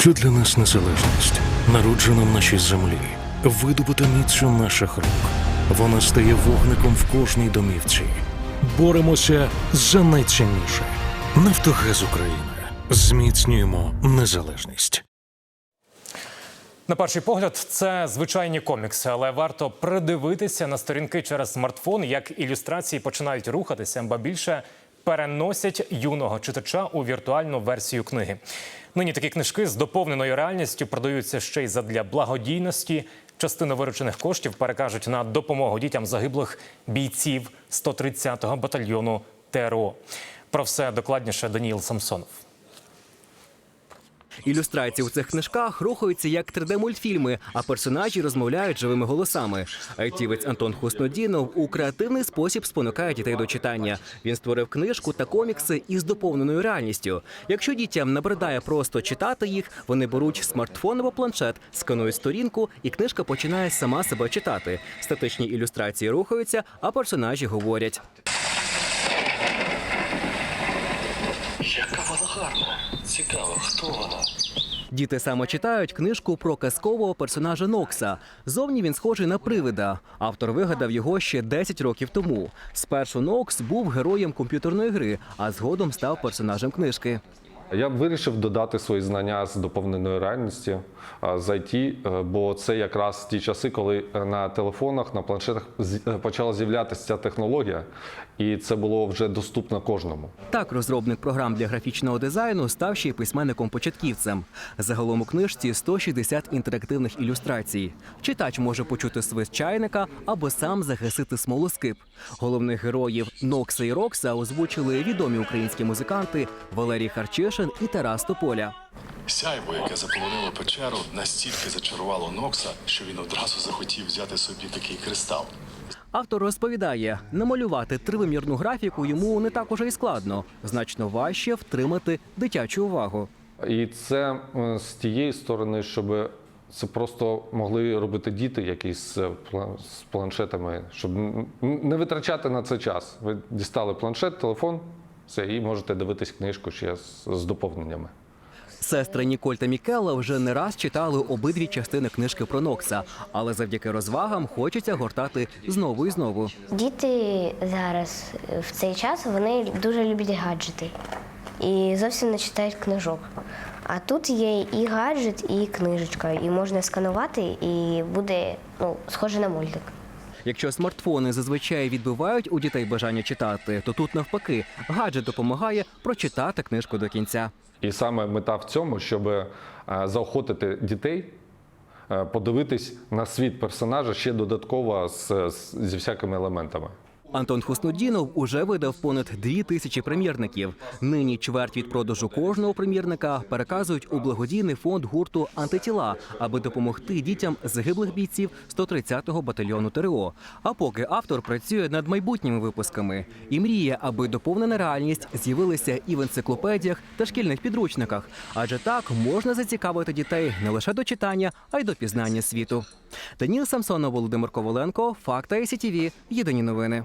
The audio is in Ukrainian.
Що для нас незалежність? Народжена в нашій землі, видобута міцю наших рук. Вона стає вогником в кожній домівці. Боремося за найцінніше. Нафтогаз України. Зміцнюємо незалежність. На перший погляд, це звичайні комікси, але варто придивитися на сторінки через смартфон, як ілюстрації починають рухатися, ба більше переносять юного читача у віртуальну версію книги. Нині такі книжки з доповненою реальністю продаються ще й задля благодійності. Частину виручених коштів перекажуть на допомогу дітям загиблих бійців 130-го батальйону ТРО. Про все докладніше Даніїл Самсонов. Ілюстрації у цих книжках рухаються як 3D-мультфільми, а персонажі розмовляють живими голосами. Айтівець Антон Хуснодінов у креативний спосіб спонукає дітей до читання. Він створив книжку та комікси із доповненою реальністю. Якщо дітям набридає просто читати їх, вони беруть смартфон або планшет, сканують сторінку, і книжка починає сама себе читати. Статичні ілюстрації рухаються, а персонажі говорять. Яка вона гарна. Цікаво, хто вона? Діти саме читають книжку про казкового персонажа Нокса. Зовні він схожий на привида. Автор вигадав його ще 10 років тому. Спершу Нокс був героєм комп'ютерної гри, а згодом став персонажем книжки. Я вирішив додати свої знання з доповненої реальності з IT, е, бо це якраз ті часи, коли е, на телефонах, на планшетах е, почала з'являтися ця технологія, і це було вже доступно кожному. Так, розробник програм для графічного дизайну став ще й письменником-початківцем. Загалом у книжці 160 інтерактивних ілюстрацій. Читач може почути свист чайника або сам загасити смолоскип. Головних героїв Нокса і Рокса озвучили відомі українські музиканти Валерій Харчишин і Тарас Тополя. Сяйво, яке заполонило печеру, настільки зачарувало Нокса, що він одразу захотів взяти собі такий кристал. Автор розповідає, намалювати тривимірну графіку йому не так уже й складно. Значно важче втримати дитячу увагу. І це е, з тієї сторони, щоб це просто могли робити діти, які з, планшетами, щоб не витрачати на це час. Ви дістали планшет, телефон, все, і можете дивитись книжку ще з, з доповненнями. Сестри Ніколь та Мікела вже не раз читали обидві частини книжки про Нокса, але завдяки розвагам хочеться гортати знову і знову. Діти зараз в цей час вони дуже люблять гаджети і зовсім не читають книжок. А тут є і гаджет, і книжечка, і можна сканувати, і буде ну, схоже на мультик. Якщо смартфони зазвичай відбивають у дітей бажання читати, то тут навпаки гаджет допомагає прочитати книжку до кінця. І саме мета в цьому, щоб е, заохотити дітей е, подивитись на світ персонажа ще додатково з, з- зі всякими елементами. Антон Хуснудінов уже видав понад дві тисячі примірників. Нині чверть від продажу кожного примірника переказують у благодійний фонд гурту Антитіла, аби допомогти дітям загиблих бійців 130-го батальйону ТРО. А поки автор працює над майбутніми випусками і мріє, аби доповнена реальність з'явилася і в енциклопедіях та шкільних підручниках. Адже так можна зацікавити дітей не лише до читання, а й до пізнання світу. Даніл Самсонов, Володимир Коваленко, Факта СІТІВІ. Єдині новини.